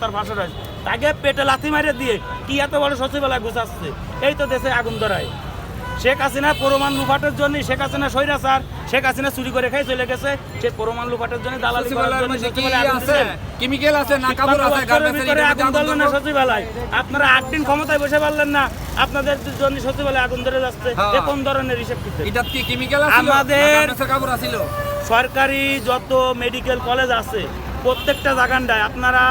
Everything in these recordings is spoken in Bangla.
তার ভাষা রয়েছে। তাকে পেটে লাথি মারে দিয়ে কি এত বড় সচিবালয় গুছাচ্ছে? এই তো দেশে আগুন ধরায়। শেখ হাসিনা পরমাণ লুফাটের জন্য শেখ হাসিনা সৈরা স্যার শেখ হাসিনা চুরি করে খাই চলে গেছে। সে পরমাণ লুফাটের জন্য দালালি করার জন্য মধ্যে কি সচিবালয়ে আগুন আছে? কেমিক্যাল আছে? না কাপড় আছে? বছরের গার্মেন্টসের আগুন মধ্যে না সচিবালয়। আপনারা আট দিন ক্ষমতায় বসে পারলেন না। আপনাদের জন্য সচিবালয় আগুন ধরে যাচ্ছে। হ্যাঁ। কোন ধরনের হিসেব কিতাব? এটাত কি কেমিক্যাল আছে? আমাদের- কাপড় আছিল সরকারি যত মেডিকেল কলেজ আছে প্রত্যেকটা জায়গান্ডায় আপনারা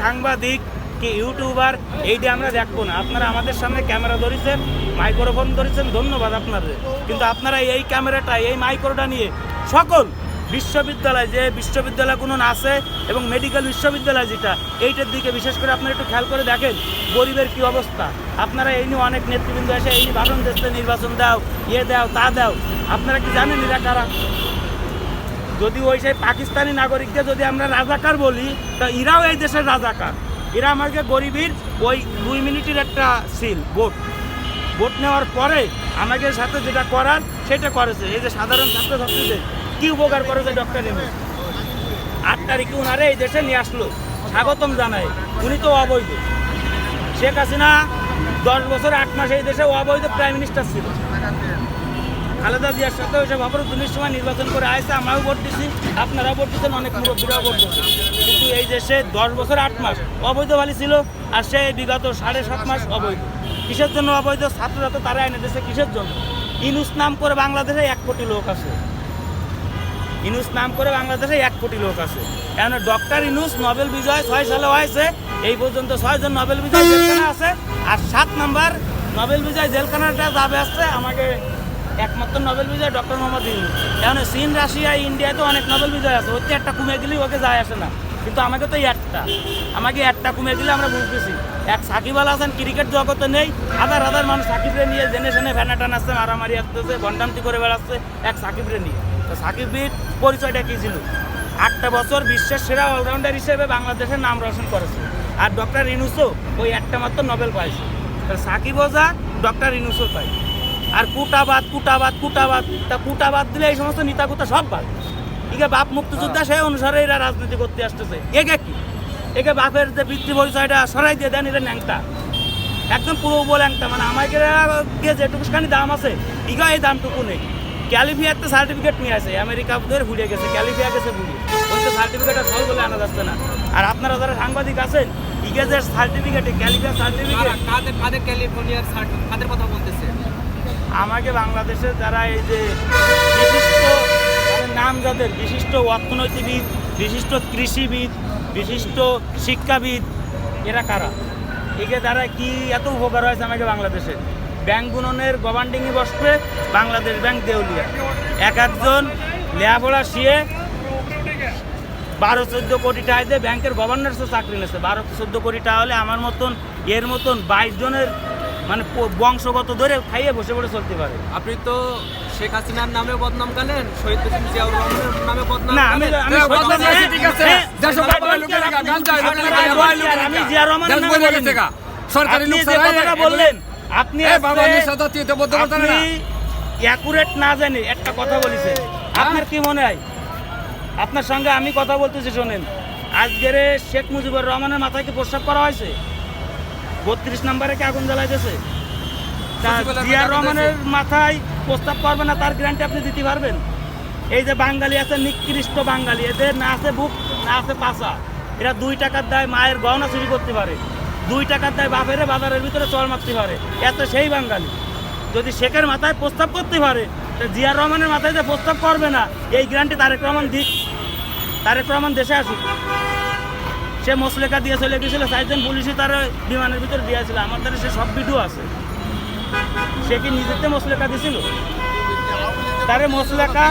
সাংবাদিক কি ইউটিউবার, এইটা আমরা দেখব না। আপনারা আমাদের সামনে ক্যামেরা ধরেছেন, মাইক্রোফোন ধরেছেন, ধন্যবাদ আপনাদের। কিন্তু আপনারা এই ক্যামেরাটা, এই মাইক্রোটা নিয়ে সকল বিশ্ববিদ্যালয়, যে বিশ্ববিদ্যালয়গুলো আছে এবং মেডিকেল বিশ্ববিদ্যালয় যেটা, এইটার দিকে বিশেষ করে আপনারা একটু খেয়াল করে দেখেন, গরিবের কি অবস্থা। আপনারা এই নিয়ে অনেক নেতৃবৃন্দ এসে এই নিয়ে ভাষণ দিচ্ছে নির্বাচন দাও ইয়ে দাও, তা দাও। আপনারা কি জানেন এরা কারা? যদি ওই সেই পাকিস্তানি নাগরিককে যদি আমরা রাজাকার বলি, তা এরাও এই দেশের রাজাকার। এরা আমাকে গরিবীর ওই দুই মিনিটের একটা সিল ভোট ভোট নেওয়ার পরে আমাদের সাথে যেটা করার, সেটা করেছে। এই যে সাধারণ ছাত্রছাত্রীদের কি উপকার করেছে ডক্টর এমএস আট তারিখে উনারে এই দেশে নিয়ে আসলো। স্বাগতম জানায় উনি তো অবৈধ। শেখ হাসিনা দশ বছর আট মাস এই দেশে অবৈধ প্রাইম মিনিস্টার ছিল। খালেদা জিয়ার সাথে ওইসব অপরাধের সময় নির্বাচন করে আসছে আমরাও ভোট দিচ্ছি আপনারাও ভোট দিচ্ছেন অনেক মুরব্বীরাও ভোট দিচ্ছে কিন্তু এই দেশে দশ বছর আট মাস অবৈধ বালি ছিল আর সে বিগত সাড়ে সাত মাস অবৈধ। কিসের জন্য অবৈধ? ছাত্ররা তো তারা এনে দিয়েছে, কিসের জন্য? ইনুস নাম করে বাংলাদেশে এক কোটি লোক আছে। ইনুস নাম করে বাংলাদেশে এক কোটি লোক আছে। কেন ডক্টর ইনুস নোবেল বিজয় ছয় সালে হয়েছে, এই পর্যন্ত ছয়জন নোবেল বিজয় জেলখানা আছে, আর সাত নাম্বার নোবেল বিজয় জেলখানাটা যাবে আসছে আমাকে একমাত্র নোবেল বিজয় ডক্টর মোহাম্মদ ইউনুস। এখন চীন, রাশিয়া ইন্ডিয়ায় তো অনেক নোবেল বিজয় আছে। ওতে একটা কমে গেলেই ওকে যায় আসে না। কিন্তু আমাকে তো একটা। আমাকে একটা কমে গেলে আমরা বুঝতেছি। এক সাকিব আল হাসান ক্রিকেট জগতে নেই। হাজার হাজার মানুষ সাকিবরে নিয়ে জেনে শুনে ভ্যানা টানাচ্ছে মারামারি আসতেছে গন্ডামতি করে বেড়াচ্ছে এক সাকিবরে নিয়ে। তো সাকিবের পরিচয়টা কী ছিল? আটটা বছর বিশ্বের সেরা অলরাউন্ডার হিসেবে বাংলাদেশের নাম রোশন করেছে। আর ডক্টর ইনুসও ওই একটা মাত্র নোবেল পাইছে। তো সাকিবও যা ডক্টর ইনুসও পাই। আর কুটাবাদ কুটাবাদ কুটাবাদ। তা কুটাবাদ দিলে এই সমস্ত নিতাকুতা সব বাদ। একে বাপ মুক্তিযোদ্ধা সেই অনুসারে এরা রাজনীতি করতে আসতেছে। একে কি? একে বাপের যে পিতৃ পরিচয়টা সরাই দিয়ে দেন এটা ন্যাংটা। একদম পুরো বলে ল্যাংটা মানে আমাকে যেটুকুখানি দাম আছে ইগা এই দামটুকু নেই। ক্যালিফিয়ার তো সার্টিফিকেট নিয়ে আসে আমেরিকা ধরে ঘুরে গেছে ক্যালিফিয়া গেছে ঘুরে বলতে সার্টিফিকেট ফল বলে আনা যাচ্ছে না। আর আপনারা যারা সাংবাদিক আছেন ইগেজের সার্টিফিকেটে ক্যালিফিয়ার সার্টিফিকেট কাদের কাদের ক্যালিফোর্নিয়ার কাদের কথা বলতেছে? আমাকে বাংলাদেশে যারা এই যে বিশিষ্ট মানে নাম যাদের, বিশিষ্ট অর্থনীতিবিদ, বিশিষ্ট কৃষিবিদ, বিশিষ্ট শিক্ষাবিদ, এরা কারা? একে দ্বারা কি এত উপকার হয়েছে আমাকে বাংলাদেশে? ব্যাংক গুণনের গভর্নিংয়ে বসবে, বাংলাদেশ ব্যাংক দেউলিয়া। এক একজন লেয়াপড়া শিয়ে বারো, চোদ্দ কোটি টাকা দিয়ে ব্যাংকের গভর্নরসও চাকরি নিয়েছে। বারো, চোদ্দ কোটি টাকা হলে আমার মতন, এর মতন বাইশ জনের মানে বংশগত ধরে খাইয়ে বসে বসে চলতে পারে। আপনি তো শেখ হাসিনার নামে বদনাম গালেন শহীদ প্রেসিডেন্ট জিয়াউর রহমানের নামে বদনাম না আমি আমি বলছি, ঠিক আছে। হ্যাঁ, আমি জিয়া রহমানের নামে। সরকারি আপনি লোক ছাড়া বললেন আপনি বাবা আজকে- তুই তো বলতে না অ্যাকুরেট না জানি একটা কথা বলেছেন। আপনার কি মনে হয়? আপনার সঙ্গে আমি কথা বলতেছি শোনেন। আজকের শেখ মুজিবুর রহমানের মাথায় কি প্রস্তাব করা হয়েছে? বত্রিশ নম্বরে কি আগুন জ্বালাইতেছে তা সচিবালয়ের জিয়া রহমানের মাথায় প্রস্তাব করবে না তার গ্যারান্টি আপনি দিতে পারবেন? এই যে বাঙালি আছে নিকৃষ্ট বাঙালি এদের না আছে বুক না আছে পাশা। এরা দুই টাকার দায় মায়ের গহনা চুরি করতে পারে। দুই টাকার দায় বাপেরে বাজারের ভিতরে চল মারতে পারে। এত সেই বাঙালি। যদি শেখের মাথায় প্রস্তাব করতে পারে তা জিয়া রহমানের মাথায় যে প্রস্তাব করবে না এই গ্যারান্টি তারেক রহমান দিক। তারেক রহমান দেশে আসুক। সে মশলেখা দিয়ে চলে গেছিল, চারজন পুলিশই তার বিমানের ভিতরে দিয়েছিল। আমার দ্বারা সে সব ভিডিও আছে। সে কি নিজেতে মশলেখা দিছিল? তারে দিতে